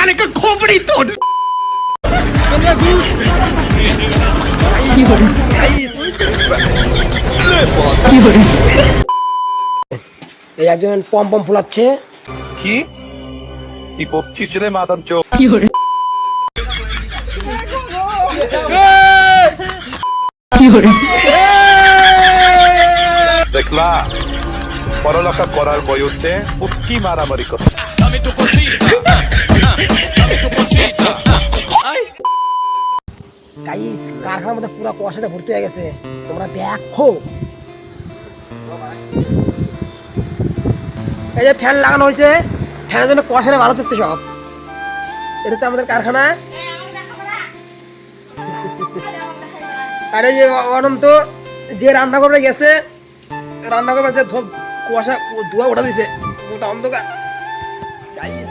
তাহলে একজন পম পম ফুলাচ্ছে। কি? কি রে মাদাম চোখ? কি হরে কি হরে দেখলা পড়ালেখা করার বয়সে উৎকি মারামারি করছে। আমি গাইস, কারখানার মধ্যে পুরো কুয়াশাতে ভর্তি হয়ে গেছে। তোমরা দেখো। এই যে ফ্যান লাগানো হয়েছে, ফ্যানের জন্য কুয়াশাটা ভালো হচ্ছে সব। এটা হচ্ছে আমাদের কারখানা। আর এই যে অনন্ত, যে রান্না করবে গেছে রান্না করবে যে ধোপ, কুয়াশা ধোয়া উঠা দিছে মোটা অন্ধকার। গাইস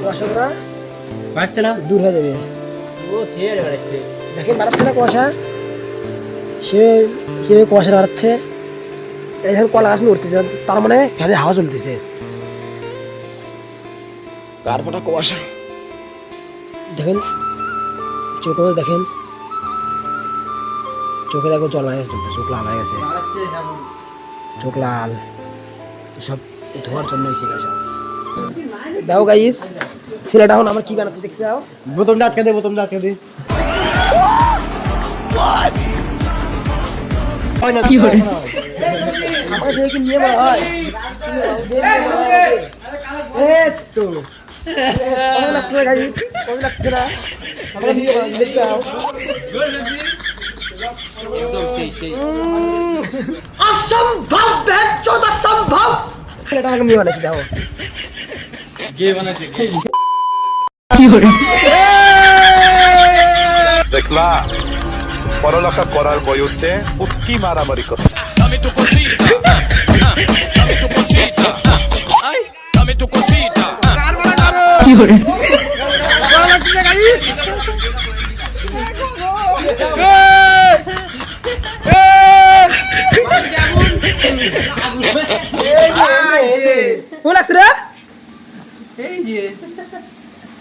কুয়াশাগুলো পারছে না? দূর হয়ে যাবে। ও সে বেড়াচ্ছে না কুয়াশা। সে সে কুয়াশা বাড়াচ্ছে। এই কলা গাছ উঠতেছে তার মানে ফ্যানের হাওয়া চলতেছে। তারপরে কুয়াশা। দেখেন চোখে দেখেন। চোখে দেখো জল হয়ে গেছে চোখ লাল হয়ে গেছে। চোখ লাল। সব ধোয়ার জন্য হয়েছে সব দাও গাইস ছেলেটা এখন আমার কি বানাচ্ছে দেখছে দাও বোতলটা আটকে দে বোতলটা আটকে দে। কি করে আমাকে দেখে নিয়ে বলা হয়। তো। লাগছে না গাইস কবে লাগছে না আমাকে নিয়ে বলা দেখতে দাও একদম সেই সেই। অসম্ভব অসম্ভব। ছেলেটা আমাকে নিয়ে দাও কে বানাচ্ছে কে? দেখলা পড়ালেখা করার বয়সে উটকি মারামারি করে? tu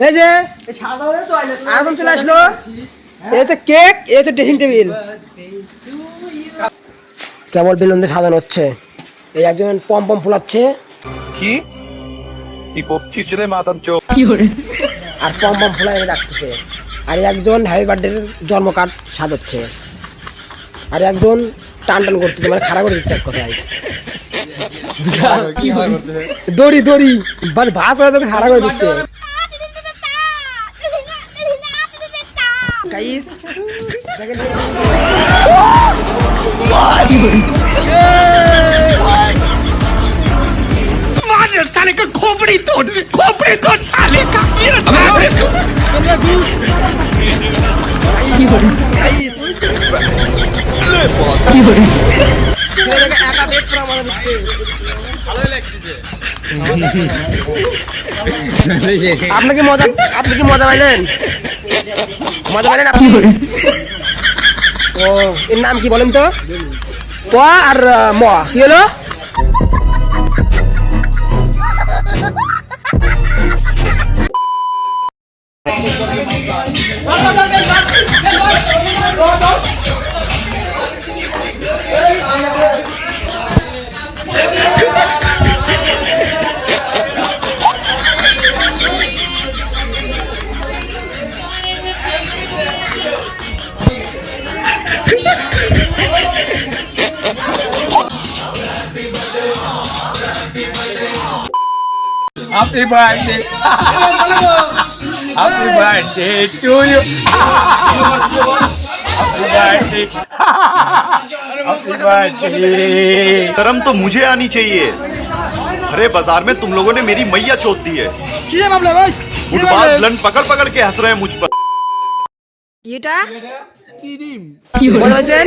এই যে আরেকজন চলে আসলো। এই হচ্ছে কেক এই হচ্ছে ড্রেসিং টেবিল কেবল বেলুন দিয়ে সাজানো হচ্ছে। এই একজন পম পম ফুলাচ্ছে। কি? চোখ। আর পম পম ফুলাই রাখতেছে। আর একজন হ্যাপি বার্থডে জন্ম কার্ড সাজাচ্ছে। আর একজন টান টান করতেছে মানে খারাপ করে দিচ্ছে এক কথায়। দড়ি দড়ি মানে ভাস হয়ে তোকে খারাপ করে দিচ্ছে গাইস দেখেন मार साले का खोपड़ी तोड़ खोपड़ी तोड़ साले का আপনি কি মজা আপনি কি মজা পাইলেন? মজা পাইলেন আপনি? ও এর নাম কি বলেন তো? প আর ম কি হলো? Happy birthday happy birthday to you happy birthday happy birthday शर्म तो मुझे आनी चाहिए भरे बाजार में तुम लोगों ने मेरी मैया चोत दी है কি রে বাবলা ভাই কি রে गुटबाज বাবলা? लन पकड़ पकड़ के हंस रहे हैं मुझ पर কি এটা কি বলছেন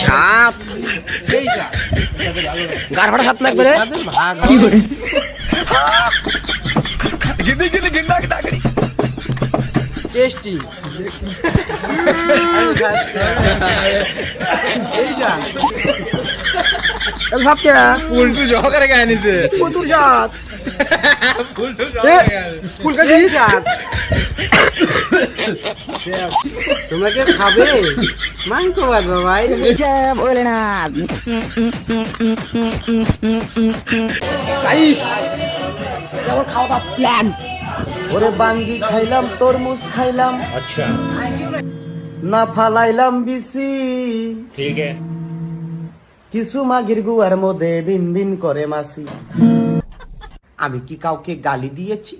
সাপ। গার ফাটা সাপ না একবারে কি করে? টেস্টি সাপ কে উল্টু জহকারে গায়ে নিছে। কতুর সাপ। উল্টু ফুল কাছে তোমরা কি খাবে? মাংস বাঁধবো ভাই গাইস যেমন খাওয়া দাওয়া প্ল্যান ওরে বাঙ্গি খাইলাম তরমুজ খাইলাম। আচ্ছা। না ফালাইলাম বিসি। ঠিক কিছু মাগির গুয়ার মধ্যে বিন বিন করে মাসি আমি কি কাউকে গালি দিয়েছি?